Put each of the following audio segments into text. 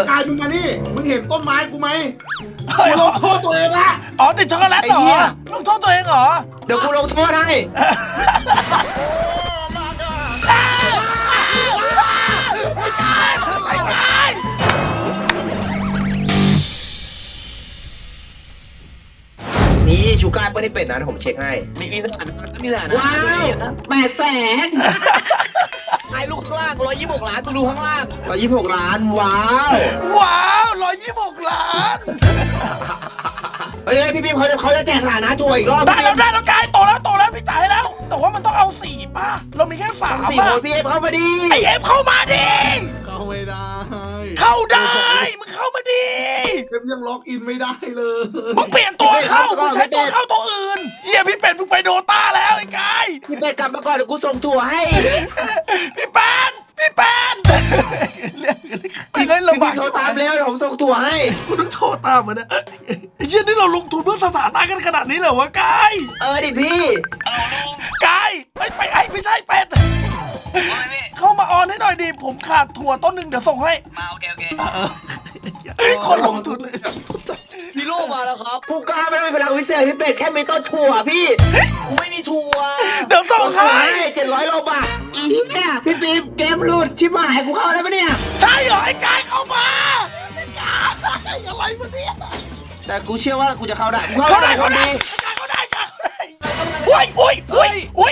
อกายมึงมานี่มึงเห็นต้นไม้กูไหมเฮ้ยกูลงโทษตัวเองละอ๋อติดช็อกโกแลตเหรไอ้เหี้อย ลงโทษตัวเองเหรอ เดี๋ยวกูลงโทษให้ นี่ชูการ์เปิ้ลนี่เป็ดนะเดี๋ยวผมเช็คให้ มีมีสถานะมีสถานะว้าวแปดแสน ไอ้ลูกข้างล่างร้อยยี่สิบหกล้านมึงดูข้างล่าง ร้อยยี่สิบหกล้าน ว้าวว้าวร้อยยี่สิบหกล้าน เฮ้ยพี่พิมเขาจะเขาจะแจกสถานะทัวร์อีกรอบได้แล้วได้แล้วกายโตแล้วโตแล้วพี่จ่ายให้แล้ว แต่ว่ามันต้องเอาสี่ป่ะ เรามีแค่สาต้มองสี่ป่ะคนพี่เอฟเข้ามาดีไอเอฟเข้ามาดิเข้าไม่ได้เข้าได้มึงเข้ามาดิเอ็มยังล็อกอินไม่ได้เลยมึงเปลี่ยนตัวเข้ามึงใช้ตัวเข้าตัวอื่นเฮียพี่เป็ดมึงไปโดต้าแล้วไอ้กายพี่เป็ดกลับมาก่อนเดี๋ยวกูส่งทัวร์ให้ พี่แป้นพี่แป้นเรียกเรียกพี่เงินพิลำบากมโทรตามแล้วเดี๋ยวผมส่งทัวร์ให้กูต้องโทรตามมันนะไอ้เชี่ยนี่เราลงทุนเพื่อสถานะกันขนาดนี้เหรอวะกายเออดิพี่กายไอ้ยไปไอ้ไม่ใช่เป็ด เข้ามาออนให้หน่อยดิผมขาดถั่วต้นหนึ่งเดี๋ยวส่งให้มาโอเคโอเคเออคนลงทุนเลยพี่โลมาแล้วครับกูกล้าไม่ได้มีพลังวิเศษพี่เป็ดแค่มีต้นถั่วพี่กูไม่มีทัวร์เดี๋ยวส่งให้เจ็ดร้อยโลบาทอีเนี่ยพี่ปิ๊มเกมหลุดชิบหายกูเข้าได้ปะเนี่ยใช่เหรอไอ้กายเข้ามาไอ้กายอะไรวะเนี่ยแต่กูเชื่อว่ากูจะเข้าได้กูเขาเข้าได้ได้คเขานได้ดีเขาได้เขาได้โอ้ยโอ้ยโอ้ยโอ้ยไอ้กาย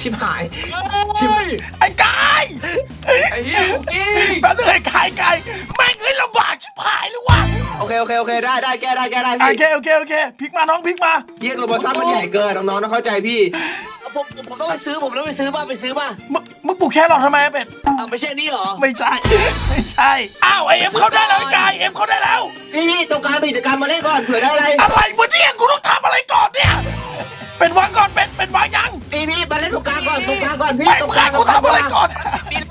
ชิบหาย ชิมไอ้กายไอ้เหี้ยคุกกี้แป๊บนึงไอ้กายกายแม่งเอ้ยลำบากชิบหายเลยว่ะโอเคโอเคโอเคได้ได้แก้ได้แก้ได้โอพี่เคโอเคโอเคพลิกมาน้องพลิกมาเยี่ยโรบอทซัมมันใหญ่เกินน้องๆต้องเข้าใจพี่ ผมผมต้องไปซื้อผมต้องไปซื้อป่ะไปซื้อป่ะมึงมึงปลูกแครอททำไมอะเป็ดอะไม่ใช่นี่เหรอไม่ใช่ ไม่ใช่อ้าวไอเอ็มเขาได้แล้วไอ้กายเอ็มเขาได้แล้ว พี่พี่ตรงกลารกิจกรรมมาเล่นก่อนเผื่อได้อะไร อะไรวะเนี่ยกูต้องทำอะไรก่อนเนี่ย เป็นวางก่อนเป็นเป็นวางยังพี่พี่มาเล่นตรงกลางก่อนตรงกลางก่อนพี่ไม่ตรมึงงกลาให้งกูทำอะไรก่อน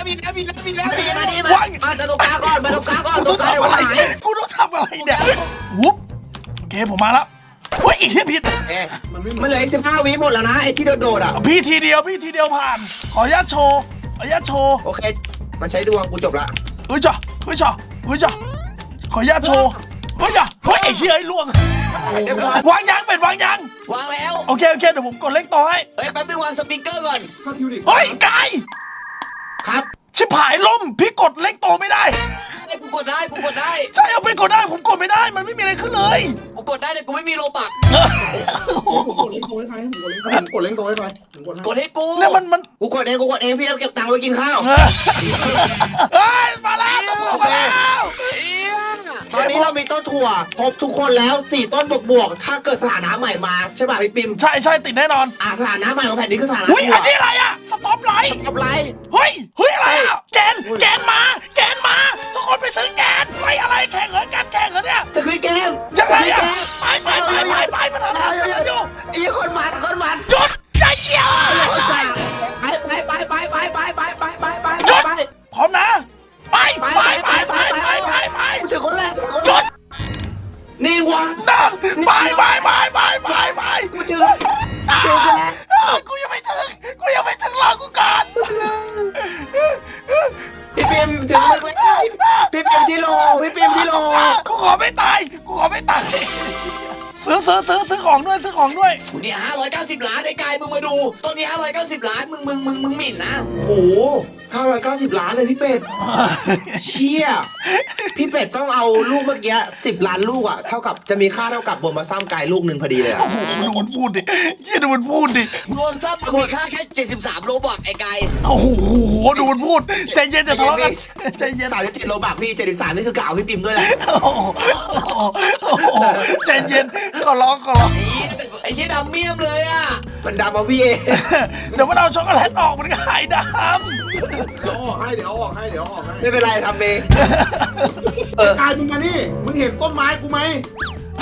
มีแล้วมีแล้วมีแล้วมีแล้วมามีดีแล้วมาดีมามาตรงกลางก่อนมาตรงกลางก่อนกูตรต้องงกลางทำเดี๋ยวอะไรหายกูต้องทำอะไรเนี่ยวุ๊บโอเคผมมาแล้วเฮ้ยอีกผิดเอ๊ะมันไม่มันเหลืออีกสิบห้าวิหมดแล้วนะไอ้ที่โดดๆอะพี่ทีเดียวพี่ทีเดียวผ่าน ขออนุญาตโชว์ขออนุญาตโชว์โอเค มันใช้ดวงกูจบละเฮ้ยจ้ะเฮ้ยจ้ะเฮ้ยจ้ะขออนุญาตโชว์เฮ้ยจ้ะเฮ้ยไอ้เหี้ยไอ้ล่วง เรียบร้อยวางยังเป็นวางยังวางแล้ว โอเคโอเคเดี๋ยวผมกดเล่งต่อให้เฮ้ยแป๊บนึงวางสปริงเกอร์ก่อนถ้าทิวดิเฮ้ยไก่ครับชิบหายล่มพี่กดเล่งโตไม่ได้ ไอ้กูกดได้กูกดได้ใช่เอาไปกดได้ผมกดไม่ได้มันไม่มีอะไรขึ้นเลยกูกดได้แต่กูไม่มีโลบักผมกดเล่นโตให้ใครผมกดเล่นโตให้ใครผมกดเล่นโตให้ใครกดให้กูเนี่ยมันมันกูกดเองกูกดเองพี่เอาเก็บตังค์ไว้กินข้าวเออเฮ้ยมาแล้วมาแล้ว เอี้ย ตอ นนี้เรามีต้นถั่วครบทุกคนแล้วสี่ต้นบวกบวกๆถ้าเกิดสถานะใหม่มาใช่ป่ะพี่ปิมใช่ใช่ติดแน่นอน อ่าสถานะใหม่ของแผ่นนี้คือสถานะอุ้ย ถั่วอันนี้อะไรอะสต็อปไลท์ กับไลท์เฮ้ย เฮ้ย อะไรอะแกนแกนมา แกนมา ทุกคนไปซื้อแกนไปอะไรแข่งเหรอการแข่งเหรอเนี่ยสควิตเกมยังสไงควิตอะเกมไปไปไปไปไปมันอะไรมันอยู่ไอ้คนมันคนมันหยุดใจเหี้ยไปไปไปไปไปไปไปไปไปไปหยุดไปพร้อมนะ ไปไปไปไปไปไปไปไกูถือคนแรกถือคนหแรยุดกนี่วะนั่นไปไปไปไปไปไปไปเจอเจอคนแรกอ้าวกูยังไม่ถึงกูยังไม่ถึงรอกูก่อนพี่เปียมถือคนแรกพี่เปียมที่โลพี่เปียมที่โลกูขอไม่ตายกูขอไม่ตาย ซื้อซื้อซื้อซื้อของด้วยซื้อของด้วย นี่ห้าร้อยเก้าสิบล้านไอ้กายมึงมาดู ต้นนี้ห้าร้อยเก้าสิบล้านมึงมึงมึงมึงหมิ่นนะ โอ้โหห้าร้อยเก้าสิบล้านเลยพี่เป็ด เชี่ย พี่เป็ดต้องเอาลูกเมื่อกี้สิบล้านลูกอะ เท่ากับจะมีค่าเท่ากับบนมาซ้ำไกลลูกหนึ่งพอดีเลยอะ โอ้โหดูมันพูดดิยี่ดูมันพูดดิ รวมซับมันมีค่าแค่เจ็ดสิบสามโลบักไอ้กายโอ้โหดูมันพูดใจเย็นจะทะเลาะกันใจเย็นสามสิบเจ็ดโลบักพี่เจ็ดสิบสามนี่คือกล่าวพี่ปิมด้วยแหละ โอ้โหโอ้โหใจเย็นขอร้องขอร้องไอ้เชี่ยดำเมี่ยมเลยอะ มันดำมาพี่เองเดี๋ยวมันเอาช็อกโกแลตออกมันก็หายดเดี๋ยวเอาออกให้เดี๋ยวเอาออกให้เดี๋ยวเอาออกให้ไม่เป็นไรทำเองำเออกายมึงมานี่มึงเห็นต้นไม้กูไหม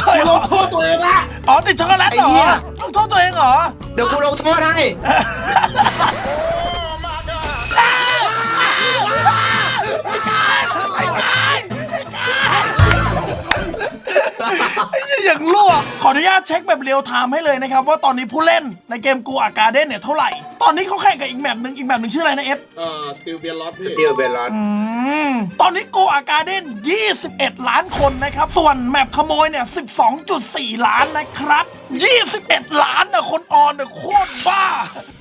เฮ้ยกูลงโทษตัวเองละอ๋อติดช็อกโกแลตเหรไอ้เหี้อยลงโทษตัวเองเหรอ เดี๋ยวกูลงโทษให้ อ้เหี้ยอย่างรั่ว ขออนุญาตเช็คแบบเรียลไทม์ให้เลยนะครับ ว่าตอนนี้ผู้เล่นในเกมกูอาการเด้นเนี่ยเท่าไหร่ตตอนนี้เขาแข่งกับอีกแมปหนึ่งอีกแมปหนึ่งชื่ออะไรนะเอฟเอ่อสติลเบียร์ล็อตพี่ เดียวเบลลอน อืมตอนนี้โกอาการ์เด้น21 ล้านคนนะครับ ส่วนแมปขโมยเนี่ย 12.4 ล้านนะครับ 21 ล้านนะคนออนเนี่ยโคตรบ้า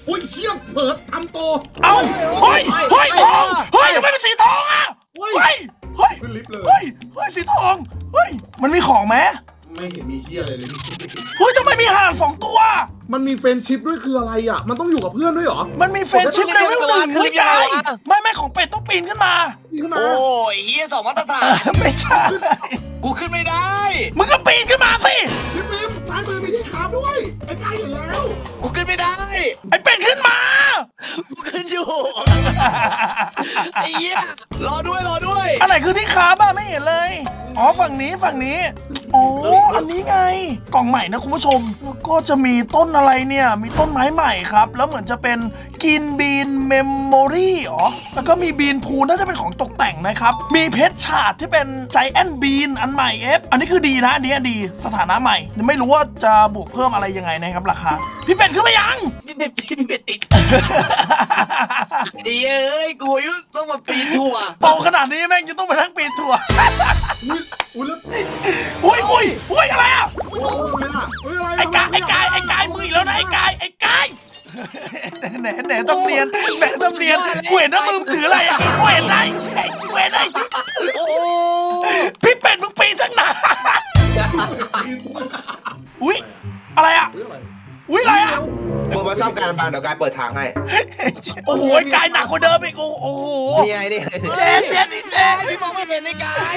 อุ้ยเชี่ยเผิดทำโต เอ้าเฮ้ยเฮ้ยทองเฮ้ยทำไมเป็นสีทองอะเฮ้ยเฮ้ยขึ้นลิฟต์เลย เฮ้ยเฮ้ยสีทองเฮ้ยมันมีของไหม ไม่เห็นมีเฮียอะไรเลย เฮ้ยทำไมมีห่านสองตัว มันมีเฟรนชิพด้วยคืออะไรอะ มันต้องอยู่กับเพื่อนด้วยเหรอมันมีเฟรนชิพเลเวลหนึ่งคือเฮ้ยยังกาไงยวะไม่ไม่ของเป็ดต้องปีนขึ้นมา นี่ขึ้นมาโอ้ยเฮียสองมาตรฐาน ไม่ใช่ กูขึ้นไม่ได้ มึงก็ปีนขึ้นมาสิ พี่ปิมซ้ายมือมีที่ขาบด้วย ไอ้ไกลเห็นแล้วกูขึ้นไม่ได้ ไอ้เป็ดขึ้นมา กูขึ้นอยู่ ไอ้เหี้ยรอด้วยรอด้วย อันไหนคือที่ค้าบ้าไม่เห็นเลย อ๋อฝั่งนี้ฝั่งนี้ อ๋อ อันนี้ไง กล่องใหม่นะคุณผู้ชม แล้วก็จะมีต้นอะไรเนี่ย มีต้นไม้ใหม่ครับ แล้วเหมือนจะเป็นกินบีนเมมโมรี่อ๋อ แล้วก็มีบีนพูน่าจะเป็นของตกแต่งนะครับ มีเพชรฉาดที่เป็นใจแอนบีนอันใหม่เอฟ อันนี้คือดีนะอันนี้ดี สถานะใหม่ ไม่รู้ว่าจะบวกเพิ่มอะไรยังไงนะครับราคา พี่เป็ดขึ้นมายัง พี่เป็ดพี่เป็ดติดไอ้เอ้ยกูอายุต้องมาปีนถั่วโตขนาดนี้แม่งจะต้องมาทั้งปีนถั่ว อุ้ยอุ้ยแล้วอุ้ยอุ้ยอุ้ยอะไรอะโอ้ยอะไรอะเฮ้ยอะไรไอ้กายไอ้กายไอ้กายมืออีกแล้วนะไอ้กายไอ้กายแหนแหนต้องเนียนแหนต้องเนียนกูเห็นนะมือมึงถืออะไรอะกูเห็นได้กูเห็นได้โอ้โหพี่เป็ดมึงปีนทั้งหนาอุ้ย อะไรอะเฮ้ยอะไรอุ้ยอะไรอะบนมาซ่อมการบางเดี๋ยวกายเปิดทางให้โอ้โหไอ้กายหนักกว่าเดิมอีกโอ้โหนี่ไงนี่เจ๊เจ๊นี่เจ๊พี่มองไม่เห็นในกาย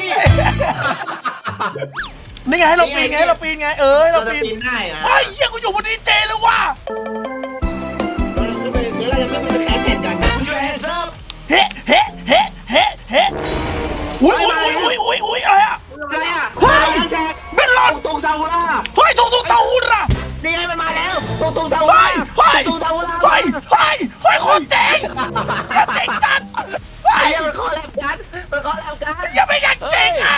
นี่ไงให้เราปีนไงให้เราปีนไงเออให้เราเราจะปีนปีนได้อะไอ้เหี้ยกูอยู่บนนี้เจเลยว่ะเราขึ้นไปเดี๋ยวเราจะขึ้นไปสแกนเห็นกันกูช่วยแฮนซ์อัพเฮ้เฮ้เฮ้เฮ้เฮ้อุ้ยอุ้ยอุ้ยอุ้ยอุ้ยอะไรอะอะไร ลอดตุงซาฮูล่าเฮ้ยถูกถูกเสาหุ่นอะนี่ไงมันมาแล้วตุงตุงซาฮูเฮ้ล่ายเฮ้ยตุงซาฮูล่าเฮ้ยเฮ้ยเฮ้ยโคตรเจ๋งเจ๋งจัดเฮ้ไอ้ยเหี้ยมันข้อแลบกันมันข้อแลบกันอย่าไปอยากเจ๋งอะ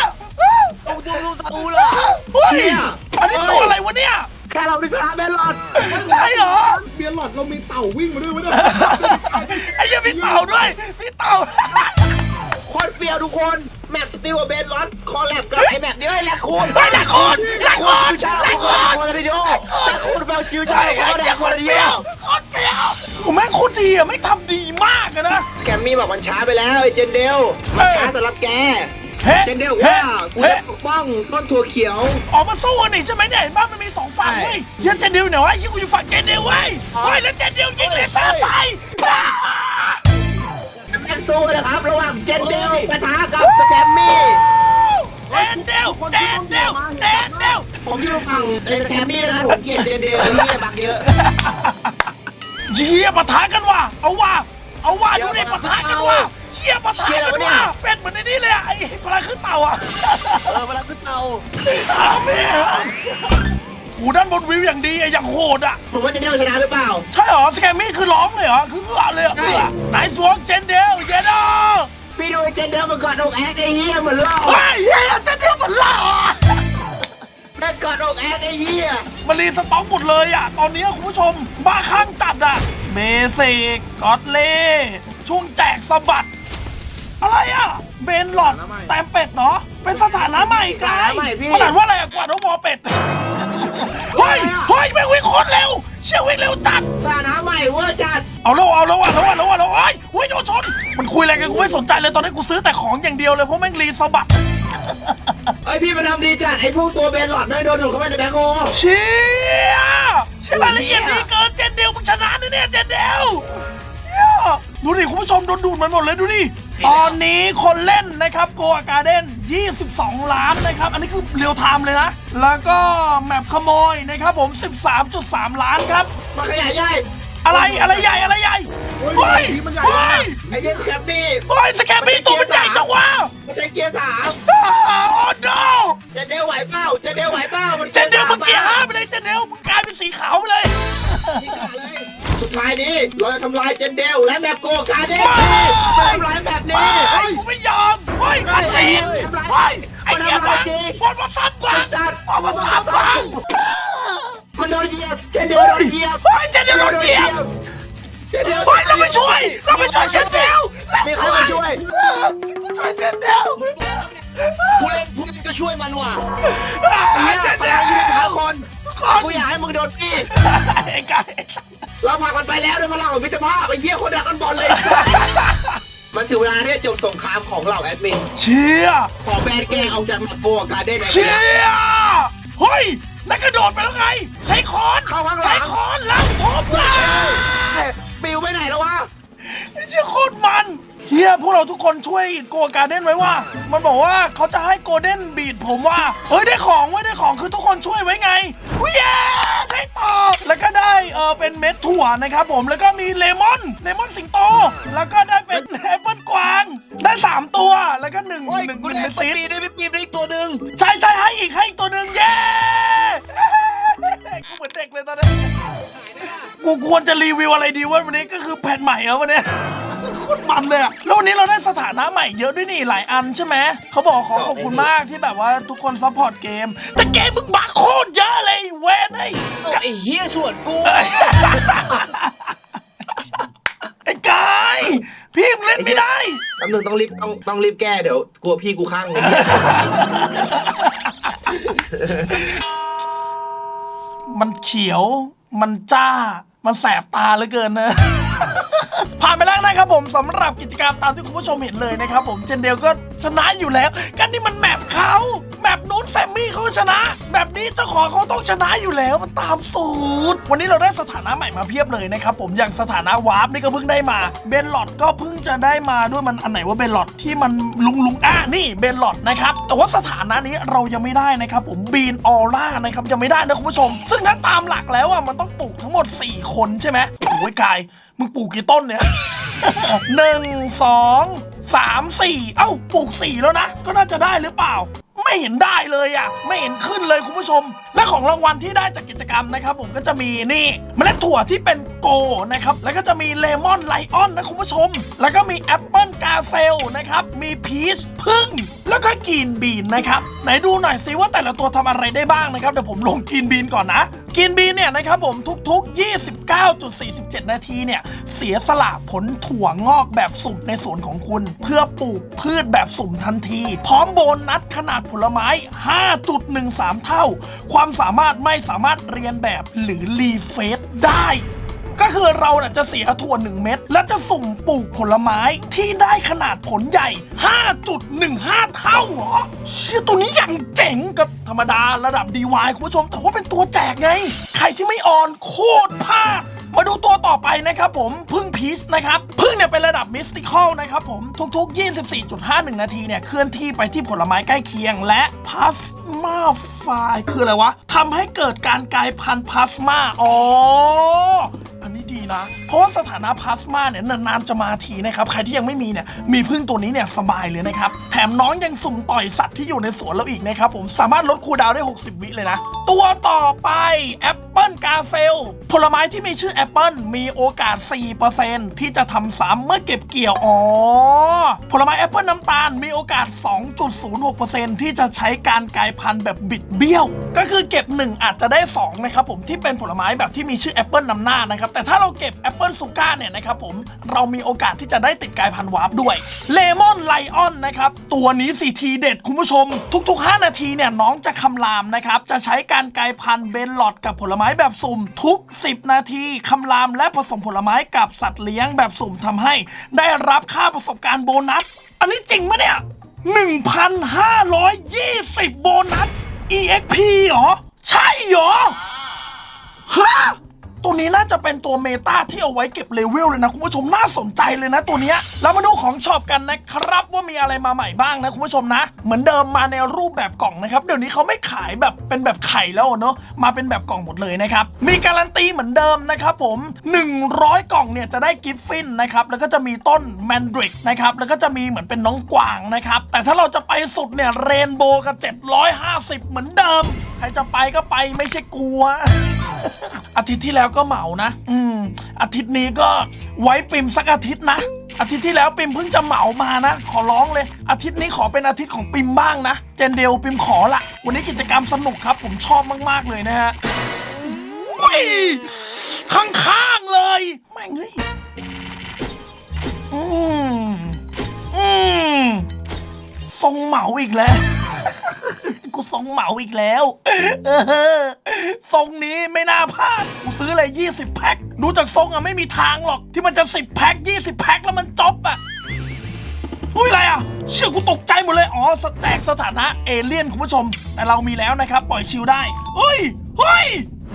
ดูดูดูซาอูล่ะเฮ้ยเชี่ยอันนี้ตัวอะไรวะเนี่ยแค่เรามีพลังแมนหลอดใช่เหรอเบียร์หลอดเรามีเต่าวิ่งมาด้วยไม่ได้ไอ้เหี้ยังมีเต่าด้วยมีเต่าโคตรเฟียวทุกคน แมปสติลกับเบนร้อนคอลแลบกับไอ้แมปนี้เลยและคุณเฮ้ยและคูนแหละคนชาและคคนคนทีเดียวแต่คุณแปลคิวชาใช่คอ้นแดเหี้ยกคคนเดีเดียยววคนเดียวผมแม่งโคตรดีอะไม่ทำดีมากอะนะแกมมี่บอกมันช้าไปแล้วไอ้เจนเดลมันช้าสำหรับแกเจนเดลว่ากูจะปกป้องต้นถั่วเขียวออกมาสู้กันนี่ใช่ไหมเนี่ยเห็นบ้านมันมีสองฝั่งเว้ยยันเจนเดียวเนี่ยวะยิงกูอยู่ฝั่งเจนเดียวเว้ยเฮ้ยแล้วเจนเดียวยิงเลยซ่าไฟอ้าแม่ สู้นะครับ ระหว่างเจนเดลปะทะกับสแกมมี่เจนเดียวเจนเดียวเจนเดียวผมอยู่ฝั่งเอสแกมมี่นะครับผมเกลียดเจนเดลเฮียบักเยอะเหี้ยปะทะกันว่ะเอาว่ะเอาว่ะดูดิปะทะกันว่ะเชี่ยปะทะกันว่ะเป็นเหมือนในนี้เลยอะไอ้พลังขึ้นเต่าอะเออเวลาขึ้นเตา อาเมน หูด้านบนวิวอย่างดีอะอย่างโหดอะ ผมว่าเจนเดลชนะหรือเปล่า ใช่เหรอสแกมมี่คือร้องเลยเหรอ คือเอือเลยเหรอใช่ เอือไหนสวงเจนเดลเจนเดลพี่ดูไอ้เจนเดลมันกอดอกแอกไอ้เฮียเหมือนล่อเฮ้ยเฮ้ยเจนเดลมันหล่ออะแม่งกอดอกแอกไอ้เฮียมันรีสต็อกหมดเลยอะ ตอนนี้คุณผู้ชมบ้าคลั่งจัดอะ เบสิกกอดเล่ช่วงแจกสะบัด อะไรอะ เบนหลอดแตมเป็ดเนาะ เป็นสถานะใหม่กายขนาดว่าอะไรอะกว่าดวอเป็ด เฮ้ย เฮ้ยไม่งวิ่งโคตรเร็ว เชี่ยวิ่งเร็วจัด สถานะใหม่เวอร์จัดเอาแล้วเอาแล้วเอาแล้วเอาแล้วเอาแล้วเฮ้ยเฮ้ยโดนชน มันคุยอะไรกันกูไม่สนใจเลยตอนนี้กูซื้อแต่ของอย่างเดียวเลยเพราะแม่งรีสะบัด ไอยพี่มันทำดีจัดไอ้พวกตัวเบนหลอดไม่งโดนดูดเข้าไปในแบงค์โอเชี่ยเชี่ยรายละเอียดดีเกินเจนเดลมึงชนะแน่ๆเจนเดลเชี่ยดูดิคุณผู้ชมโดนดูดมันหมดเลยดูดิ ตอนนี้คนเล่นนะครับโกอาการ์เด้น22 ล้านนะครับ อันนี้คือเรียลไทม์เลยนะ แล้วก็แมปขโมยนะครับผม 13.3 ล้านครับมาขยายใหญ่อะไรอะไรใหญ่อะไรใหญ่เฮ้ยเฮ้ยไอ้เหี้ยสแคปปี้เฮ้ยสแกมมี่ตัวมันใหญ่จังวะไม่ใช่เกียร์สามอ้าวโอ้ no เจนเดลไหวเปล่าเจนเดลไหวเปล่ามันเจนเดลมึงเกียร์ห้าไปเลยเจนเดลมึงกลายเป็นสีขาวไปเลยนี่ขาเลย สุดท้ายนี้ เราจะทำลายเจนเดลและแมปโกการ์เด้นไม่มาทำลายแบบไม่นี้เฮ้ยกูไม่ยอมเฮ้ยขัดเองเฮ้ยไอ้เหี้ยบังบอลมาซ้ำบังบอลมาซ้ำบังมันโดนเหยียบเจนเดลเฮ้โดยนเหยียบเฮ้ยเจนเดลโดนเหยียบเจเดียวเฮ้ยเราไปช่วย เราไปช่วยเจนเดียวเรามีใครมาช่วยช่วยเจนเดียวผู้เล่นผู้เล่นก็ช่วยมันว่ะเนี่ยเจนไปเดียวแล้วยี่สิบห้าคนทุกคนกูอยากให้มึงโดนพี่ไอ้ไก่ เราพากันไปแล้วด้วยพลังของมิตรภาพไอ้เหี้ยคนดักกันบอลเลย มันถึงเวลาที่จะจบสงครามของเหล่าแอดมิน เชียร์ขอแบนแกงออกจากแมปโบการ์เด้นเชียร์เฮ้ยนักกระโดดไปแล้วไง ใช้คอนเข้าข้างหลัใช้งคอนแล้วทบเลยปิวไปไหนแล้ววะไอ้เชี่ยโคตรมันเฮียพวกเราทุกคนช่วยโกการเด้นไว้ว่า มันบอกว่าเขาจะให้โกลเด้นบีดผมว่า เฮ้ยได้ของไว้ยได้ของคือทุกคนช่วยไว้ไงอุ้ย เย้ได้ต่อแล้วก็ได้เออเป็นเม็ดถั่วนะครับผมแล้วก็มีเลมอนเลมอนสิงโต แล้วก็ได้เป็นแอปเปิลกวาง ได้สามตัวแล้วก็หนึ่งโอ้ยหนึ่งหกูนึ่งได้เม็ดปีซีดได้ปีปีได้อีกตัวหนึ่งใช่ใช่ให้อีกให้อีกตัวหนึ่งเย้กูเหมือนเด็กเลยตอนนี้กูควรจะรีวิวอะไรดีวะวันนี้ก็คือแผ่นใหม่เหรอวันนี้โค ตรมันเลยอะแล้ววันนี้เราได้สถานะใหม่เยอะด้วยนี่หลายอันใช่ไหมเขาบอกขอขอบคุณมากที่แบบว่าทุกคนซัพพอร์ตเกม แต่เกมมึงบักโคตรเยอะเลยเวนไอ้เอาไอ้เฮียส่วนกู ไอ้กายพี่มึงเล่นไม่ได้ แป๊บนึงต้องรีบต้องต้องรีบแก้เดี๋ยวกลัวพี่กูข้างหนึ่งมันเขียว มันจ้า มันแสบตาเหลือเกินนะ ผ่านไปแล้วนะครับผมสำหรับกิจกรรมตามที่คุณผู้ชมเห็นเลยนะครับผมเจนเดลก็ชนะอยู่แล้วกันนี่มันแมปเขา แมปนู้นแซมมี่เขาชนะ แบบนี้เจ้าของเขาต้องชนะอยู่แล้วมันตามสูตร วันนี้เราได้สถานะใหม่มาเพียบเลยนะครับผมอย่างสถานะวาร์ปนี่ก็เพิ่งได้มาเบนหลอดก็เพิ่งจะได้มาด้วยมันอันไหนว่าเบนหลอดที่มันลุงลุงอะนี่เบนหลอดนะครับแต่ว่าสถานะนี้เรายังไม่ได้นะครับผมบีนออร่านะครับยังไม่ได้นะคุณผู้ชม ซึ่งถ้าตามหลักแล้วอะมันต้องปลูกทั้งหมด 4 คนใช่ไหมโอ้ยกายมึงปลูกกี่ต้นเนี่ยหนึ่งสองสามสี่เอ้าปลูกสี่แล้วนะ ก็น่าจะได้หรือเปล่า ไม่เห็นได้เลยอะ ไม่เห็นขึ้นเลยคุณผู้ชม และของรางวัลที่ได้จากกิจกรรมนะครับ ผมก็จะมีนี่เมล็ดถั่วที่เป็นโกนะครับ แล้วก็จะมีเลมอนไลออนนะคุณผู้ชม แล้วก็มีแอปเปิลกาเซลนะครับ มีพีชพึ่ง แล้วก็กีนบีนนะครับ ไหนดูหน่อยซิว่าแต่ละตัวทำอะไรได้บ้างนะครับ เดี๋ยวผมลงกีนบีนก่อนนะกินบีเนี่ยนะครับผมทุกๆ 29.47 นาทีเนี่ยเสียสละผลถั่วงอกแบบสุ่มในสวนของคุณ เพื่อปลูกพืชแบบสุ่มทันที พร้อมโบนัสขนาดผลไม้ 5.13 เท่า ความสามารถไม่สามารถเรียนแบบหรือรีเฟซได้ ก็คือเราน่ะจะเสียถั่ว1 เม็ดและจะสุ่มปลูกผลไม้ที่ได้ขนาดผลใหญ่ 5.15 เท่าเหรอเชี่ยตัวนี้อย่างเจ๋งกับธรรมดาระดับ DY คุณผู้ชม แต่ว่าเป็นตัวแจกไง ใครที่ไม่ออนโคตรพลาด มาดูตัวต่อไปนะครับผมพึ่งพีชนะครับพึ่งเนี่ยเป็นระดับมิสติคอลนะครับผมทุกๆ 24.51 นาทีเนี่ยเคลื่อนที่ไปที่ผลไม้ใกล้เคียงและพลาสมาไฟคืออะไรวะทำให้เกิดการกลายพันธุ์พลาสมาอ๋ออันนี้ดีนะ เพราะว่าสถานะพลาสมาเนี่ยนานๆจะมาทีนะครับ ใครที่ยังไม่มีเนี่ย มีพึ่งตัวนี้เนี่ยสบายเลยนะครับ แถมน้องยังสุ่มต่อยสัตว์ที่อยู่ในสวนเราอีกนะครับผม สามารถลดคูดาวได้ 60 วิเลยนะ ตัวต่อไปแอปเปิลกาเซลผลไม้ที่มีชื่อแอปเปิลมีโอกาส 4%ที่จะทำซ้ำเมื่อเก็บเกี่ยว อ๋อ ผลไม้แอปเปิลน้ำตาลมีโอกาส 2.06%ที่จะใช้การกลายพันธุ์แบบบิดเบี้ยว ก็คือเก็บ 1 อาจจะได้ 2 นะครับผมที่เป็นผลไม้แบบที่มีชื่อแอปเปิลนำหน้านะครับ แต่ถ้าเราเก็บแอปเปิลซูก้าเนี่ยนะครับผมเรามีโอกาสที่จะได้ติดกลายพันธุ์วาร์ปด้วยเลมอนไลออนนะครับตัวนี้สีทีเด็ดคุณผู้ชม ทุก ๆ 5 นาทีเนี่ยน้องจะคำรามนะครับจะใช้การกลายพันธุ์เบนหลอดกับผลไม้แบบสุ่มทุก 10 นาทีคำรามและผสมผลไม้กับสัตว์เลี้ยงแบบสุ่มทำให้ ได้รับค่าประสบการณ์โบนัส อันนี้จริงไหมเนี่ย 1,520 โบนัส EXP เหรอ ใช่เหรอฮะ ตัวนี้น่าจะเป็นตัวเมตาที่เอาไว้เก็บเลเวลเลยนะคุณผู้ชมน่าสนใจเลยนะตัวเนี้ยเรามาดูของช็อปกันนะครับว่ามีอะไรมาใหม่บ้างนะคุณผู้ชมนะ เหมือนเดิมมาในรูปแบบกล่องนะครับเดี๋ยวนี้เขาไม่ขายแบบเป็นแบบไข่แล้วเนอะมาเป็นแบบกล่องหมดเลยนะครับมีการันตีเหมือนเดิมนะครับผม 100 กล่องเนี่ยจะได้กิฟฟินนะครับแล้วก็จะมีต้นแมนดริกนะครับแล้วก็จะมีเหมือนเป็นน้องกวางนะครับแต่ถ้าเราจะไปสุดเนี่ยเรนโบว์กับ750 เหมือนเดิมใครจะไปก็ไปไม่ใช่กลัว อาทิตย์ที่แล้วก็เหมานะ อืม อาทิตย์นี้ก็ไว้ปิมสักอาทิตย์นะ อาทิตย์ที่แล้วปิมเพิ่งจะเหมามานะ ขอร้องเลย อาทิตย์นี้ขอเป็นอาทิตย์ของปิมบ้างนะ เจนเดลปิมขอละ วันนี้กิจกรรมสนุกครับ ผมชอบมากๆเลยนะฮะอุ้ยข้างๆเลยแม่งเฮ้ยอืมอืมทรงเหมาอีกแล้ว กูทรงเหมาอีกแล้ว เออทรงนี้ไม่น่าพลาด กูซื้อเลย 20 แพ็ค ดูจากทรงอะไม่มีทางหรอก ที่มันจะ 10 แพ็ค 20 แพ็คแล้วมันจบอะอุ้ยอะไรอะเชื่อกูตกใจหมดเลย อ๋อสแจกสถานะเอเลี่ยนคุณผู้ชม แต่เรามีแล้วนะครับ ปล่อยชิลได้เฮ้ยเฮ้ย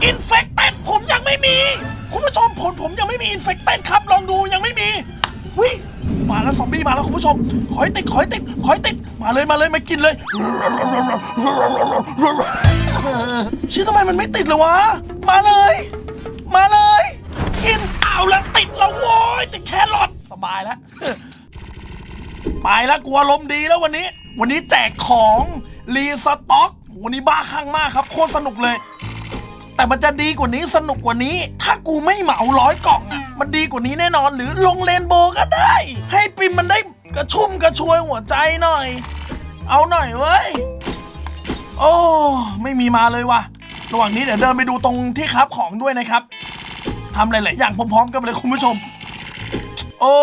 อินเฟคเต็ดผมยังไม่มี คุณผู้ชมผลผมยังไม่มีอินเฟคเต็ดครับ ลองดูยังไม่มีวิ มาแล้วซอมบี้มาแล้วคุณผู้ชมขอให้ติดขอให้ติดขอให้ติด มาเลยมาเลยมากินเลยชื่อทำไมมันไม่ติดเลยวะ มาเลย มาเลย กินเอาแล้วติดแล้วโว้ยติดแครอทสบายแล้วไปแล้วกลัวลมดีแล้ววันนี้ วันนี้แจกของรีสต็อก วันนี้บ้าคลั่งมากครับโคตรสนุกเลย แต่มันจะดีกว่านี้สนุกกว่านี้ ถ้ากูไม่เหมาร้อยกล่องอะมันดีกว่านี้แน่นอนหรือลงเลนโบก็ได้ ให้ปิมมันได้กระชุ่มกระชวยหัวใจหน่อย เอาหน่อยเว้ย โอ้ ไม่มีมาเลยว่ะ ระหว่างนี้เดี๋ยวเดินไปดูตรงที่ครับของด้วยนะครับทำหลายๆอย่างพร้อมๆกันไปเลยคุณผู้ชม โอ้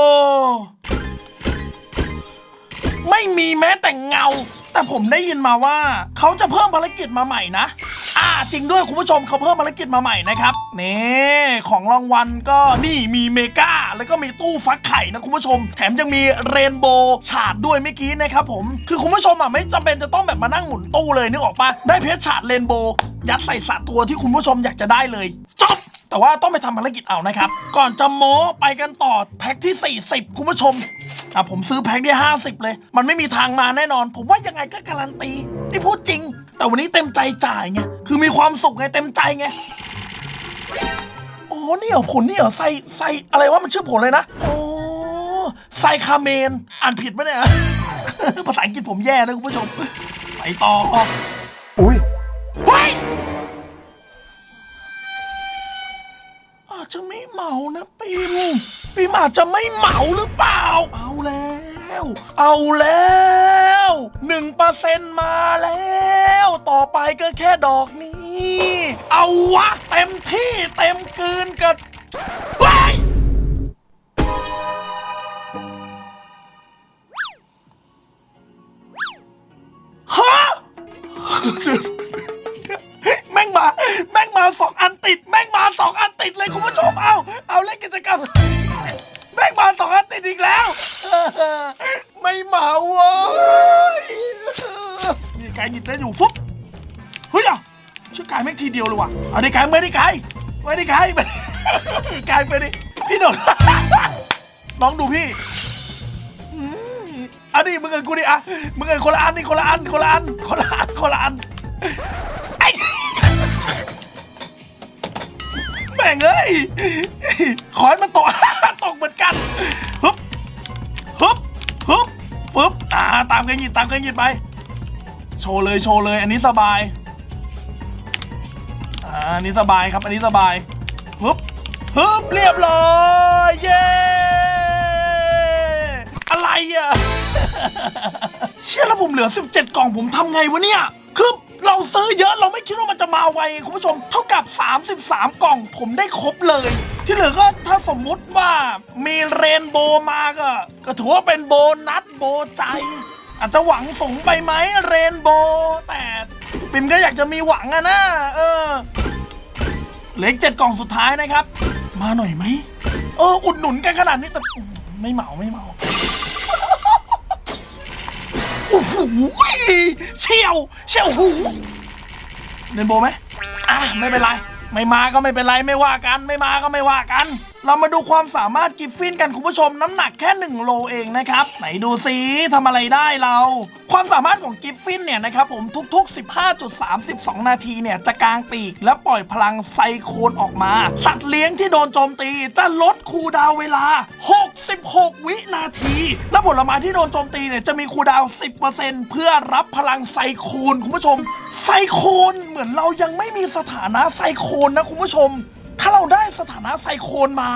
ไม่มีแม้แต่เงา แต่ผมได้ยินมาว่า เขาจะเพิ่มภารกิจมาใหม่นะ อ่าจริงด้วยคุณผู้ชมเขาเพิ่มภารกิจมาใหม่นะครับนี่ของรางวัลก็นี่มีเมกาแล้วก็มีตู้ฟักไข่นะคุณผู้ชม แถมยังมีเรนโบว์ฉาดด้วยเมื่อกี้นะครับผมคือคุณผู้ชมอะไม่จำเป็นจะต้องแบบมานั่งหมุนตู้เลยนึกออกปะได้เพชรฉาดเรนโบว์ยัดใส่สัตว์ตัวที่คุณผู้ชมอยากจะได้เลยจบ แต่ว่าต้องไปทำภารกิจเอานะครับ ก่อนจะโม้ไปกันต่อแพ็คที่ 40 คุณผู้ชมอะผมซื้อแพ็คที่ 50 เลย มันไม่มีทางมาแน่นอน ผมว่ายังไงก็การันตี นี่พูดจริง แต่วันนี้เต็มใจจ่ายไง คือมีความสุขไงเต็มใจไง อ๋อนี่เหรอผลนี่เหรอไซไซอะไรวะมันชื่อผลเลยนะโอ้ไซคาเมน อ่านผิดปะเนี่ย ภาษาอังกฤษผมแย่นะคุณผู้ชม ไปต่อ อุ้ยเฮ้ยอาจจะไม่เหมานะปิมปิมอาจจะไม่เหมาหรือเปล่า เอาแล้ว เอาแล้ว หนึ่งเปอร์เซ็นมาแล้ว ต่อไปก็แค่ดอกนี้ เอาวะ เต็มที่เต็มกลืนกับเฮ้ยฮะแม่งมา แม่งมาสองอันติด แม่งมาสองอันติดเลยคุณผู้ชม เอา เอาเล่นกิจกรรม แม่งมาสองอันติดอีกแล้ว ไม่มาเว้ย กายหยิบได้อยู่ฟุ๊บเฮ้ยอะชื่อกายแม่งทีเดียวเลยว่ะเอาดิกายไม่ได้กายไม่ได้กายไม่ได้กายไปดิพี่โดดน้องดูพี่อันนี้มึงกับกูดิอะมึงกับคนละอันนี่คนละอันคนละอันคนละอันคนละอันไอ้แม่งเอ้ยขอให้มันตกตกเหมือนกันฮึบฮึบฮึบฟึบอ่าตามกันหยิบตามกันหยิบไป โชว์เลยโชว์เลย อันนี้สบายอ่าอันนี้สบายครับอันนี้สบายฮึบฮึบเรียบร้อยเย้อะไรอะ เชื่อแล้วผมเหลือ 17 กล่องผมทำไงวะเนี่ยคือเราซื้อเยอะเราไม่คิดว่ามันจะมาไวคุณผู้ชม เท่ากับ 33 กล่องผมได้ครบเลย ที่เหลือก็ถ้าสมมุติว่ามีเรนโบว์มาก็ ก็ถือว่าเป็นโบนัสโบใจ อาจจะหวังสูงไปไหมเรนโบว์แต่ปิมก็อยากจะมีหวังอะนะเออเหลืออีกเจ็ดกล่องสุดท้ายนะครับ มาหน่อยไหมเอออุดหนุนกันขนาดนี้แต่ไม่เหมาไม่เหมาโอ้โหเชี่ยวเชี่ยวหูเรนโบว์ไหมอะไม่เป็นไร ไม่มาก็ไม่เป็นไรไม่ว่ากัน ไม่มาก็ไม่ว่ากัน เรามาดูความสามารถกิฟฟินกันคุณผู้ชมน้ำหนักแค่ 1 โลเองนะครับ ไหนดูซิทำอะไรได้เรา ความสามารถของกิฟฟินเนี่ยนะครับผมทุกๆ 15.32 นาทีเนี่ยจะกางปีกและปล่อยพลังไซโคนออกมา สัตว์เลี้ยงที่โดนโจมตีจะลดคูดาวเวลา 66 วินาที และผลไม้ที่โดนโจมตีเนี่ยจะมีคูดาวน์10%เพื่อรับพลังไซโคนคุณผู้ชมไซโคนเหมือนเรายังไม่มีสถานะไซโคนนะคุณผู้ชม ถ้าเราได้สถานะไซโคนมา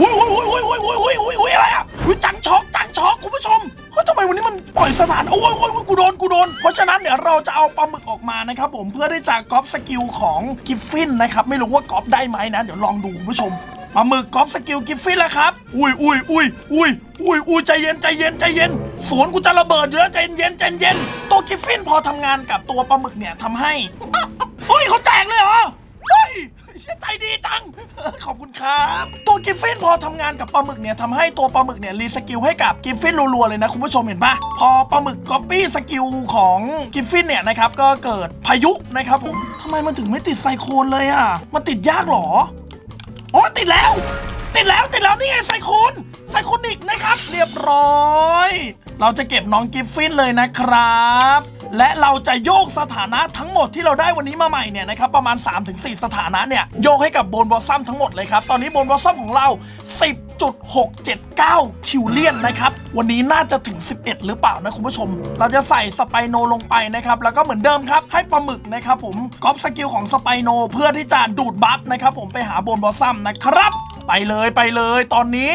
อุ้ยอุ้ยอุ้ยอุ้ยอุ้ยอุ้ยอุ้ยอุ้ยอะไรอะอุ้ยจังช็อกจังช็อกคุณผู้ชมเฮ้ยทำไมวันนี้มันปล่อยสถานโอ้ยโอ้ยโอ้ยกูโดนกูโดน เพราะฉะนั้นเดี๋ยวเราจะเอาปลาหมึกออกมานะครับผมเพื่อได้จากกอล์ฟสกิลของกิฟฟินนะครับไม่รู้ว่ากอล์ฟได้ไหมนะ เดี๋ยวลองดูคุณผู้ชมปลาหมึกกอล์ฟสกิลกิฟฟินแล้วครับ อุ้ยอุ้ยอุ้ยอุ้ยอุ้ยอุ้ยใจเย็นใจเย็นใจเย็นสวนกูจะระเบิดอยู่แล้วใจเย็นใจเย็นตัวกิฟฟินพอทำงานกับตัวปลาหมึกเนี่ยทำให้เฮ้ยเขาแจกเลยเหรอ ใจดีจัง ขอบคุณครับ ตัวกิฟฟินพอทำงานกับปลาหมึกเนี่ยทำให้ตัวปลาหมึกเนี่ยรีสกิลให้กับกิฟฟินรัวๆเลยนะคุณผู้ชมเห็นปะพอปลาหมึกก๊อปปี้สกิลของกิฟฟินเนี่ยนะครับก็เกิดพายุนะครับผมทำไมมันถึงไม่ติดไซโคลนเลยอะ มันติดยากเหรอโอ้ติดแล้ว ติดแล้วติดแล้วนี่ไงไซโคลนไซโคนิกนะครับ เรียบร้อย เราจะเก็บน้องกิฟฟินเลยนะครับ และเราจะโยกสถานะทั้งหมดที่เราได้วันนี้มาใหม่เนี่ยนะครับประมาณ 3-4 สถานะเนี่ยโยกให้กับโบนบอสซัมทั้งหมดเลยครับ ตอนนี้โบนบอสซัมของเรา 10.679 คิวเลียนนะครับ วันนี้น่าจะถึง 11 หรือเปล่านะคุณผู้ชม เราจะใส่สไปโนลงไปนะครับ แล้วก็เหมือนเดิมครับ ให้ปลาหมึกนะครับผมก๊อปสกิลของสไปโนเพื่อที่จะดูดบัฟนะครับผมไปหาโบนบอสซัมนะครับ ไปเลยไปเลยตอนนี้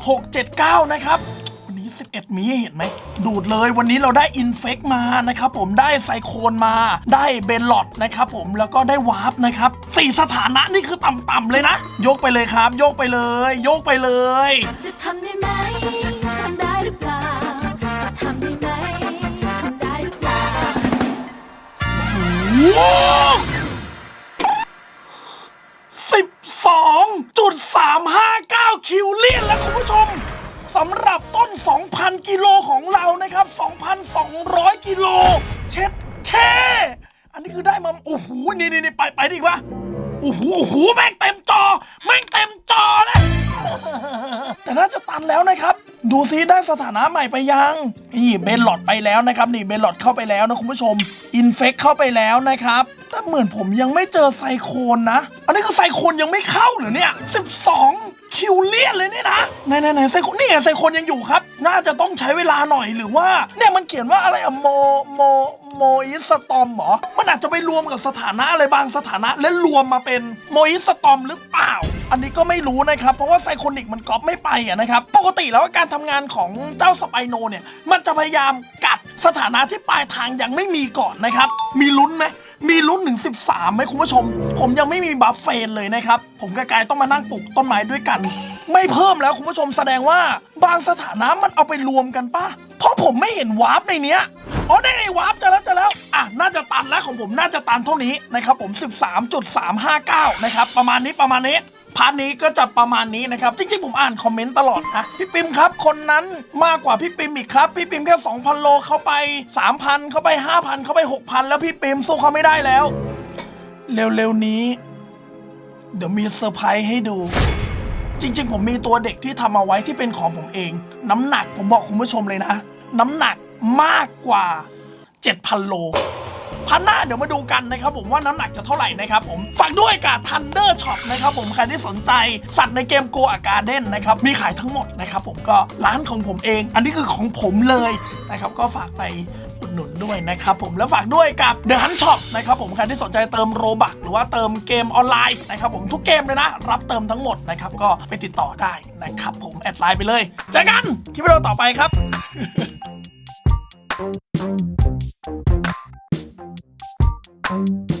10.679 นะครับวันนี้ 11 มีให้เห็นไหม ดูดเลยวันนี้เราได้อินเฟกมานะครับผมได้ไซโคนมา ได้เบนลอดนะครับผมแล้วก็ได้วาร์ปนะครับสี่สถานะนี่คือต่ำๆเลยนะ ยกไปเลยครับโยกไปเลยโยกไปเลย จะทำได้ไหมทำได้หรือเปล่า จะทำได้ไหมทำได้หรือเปล่าสิบสองจุดสามห้าเก้าคิวเลียนแล้วคุณผู้ชม สำหรับต้น 2,000 กิโลของเรานะครับ 2,200 กิโล เช็ดแค่อันนี้คือได้มา โอ้โห นี่นี่นี่ไปไปดิวะโอ้โหโอ้โหแม่งเต็มจอ แม่งเต็มจอแล้ว แต่น่าจะตันแล้วนะครับ ดูซิได้สถานะใหม่ไปยัง นี่เบนหลอดไปแล้วนะครับ นี่เบนหลอดเข้าไปแล้วนะคุณผู้ชม อินเฟกเข้าไปแล้วนะครับ แต่เหมือนผมยังไม่เจอไซโคนนะ อันนี้คือไซโคนยังไม่เข้าเหรอเนี่ย 12 คิวเลียนเลยเนี่ยนะไหนไหนไหนไซโคนนี่ไงไซโคนยังอยู่ครับ น่าจะต้องใช้เวลาหน่อยหรือว่า เนี่ยมันเขียนว่าอะไรอะโมโมโมอิสตอมเหรอ มันอาจจะไปรวมกับสถานะอะไรบางสถานะ และรวมมาเป็นโมอิสตอมหรือเปล่า อันนี้ก็ไม่รู้นะครับ เพราะว่าไซโคนิกมันก๊อปไม่ไปอะนะครับ ปกติแล้วการทำงานของเจ้าสไปโนเนี่ย มันจะพยายามกัดสถานะที่ปลายทางยังไม่มีก่อนนะครับ มีลุ้นไหม มีลุ้นถึง 13ไหมคุณผู้ชม ผมยังไม่มีบัฟเฟนเลยนะครับ ผมกับกายต้องมานั่งปลูกต้นไม้ด้วยกัน ไม่เพิ่มแล้วคุณผู้ชมแสดงว่าบางสถานะมันเอาไปรวมกันปะเพราะผมไม่เห็นวาร์ปในเนี้ยอ๋อได้ไงวาร์ปเจะแล้วเจะแล้ว อะ น่าจะตันแล้วของผมน่าจะตันเท่านี้นะครับผม 13.359 นะครับ ประมาณนี้ประมาณนี้ พาร์ทนี้ก็จะประมาณนี้นะครับ จริงๆ ผมอ่านคอมเมนต์ตลอดนะพี่ปิมครับ คนนั้นมากกว่าพี่ปิมอีกครับ พี่ปิมแค่ 2,000 โลเข้าไป 3,000เข้าไป 5,000เข้าไป 6,000 แล้วพี่ปิมสู้เขาไม่ได้แล้ว เร็วๆนี้ เดี๋ยวมีเซอร์ไพรส์ให้ดู จริง ๆ ผมมีตัวเด็กที่ทำเอาไว้ที่เป็นของผมเอง น้ำหนักผมบอกคุณผู้ชมเลยนะ น้ำหนักมากกว่า 7,000 โล พันหน้าเดี๋ยวมาดูกันนะครับผมว่าน้ำหนักจะเท่าไหร่นะครับผมฝากด้วยกับ Thunder Shop นะครับผมใครที่สนใจสัตว์ในเกม Go a Garden นะครับมีขายทั้งหมดนะครับผมก็ร้านของผมเอง อันนี้คือของผมเลยนะครับก็ฝากไปอุดหนุนด้วยนะครับผมแล้วฝากด้วยกับ The Hunt Shop นะครับผมใครที่สนใจเติมโรบักหรือว่าเติมเกมออนไลน์นะครับผมทุกเกมเลยนะ รับเติมทั้งหมดนะครับก็ไปติดต่อได้นะครับผมแอดไลน์ไปเลยเจอกันคลิปวิดีโอต่อไปครับ Bye.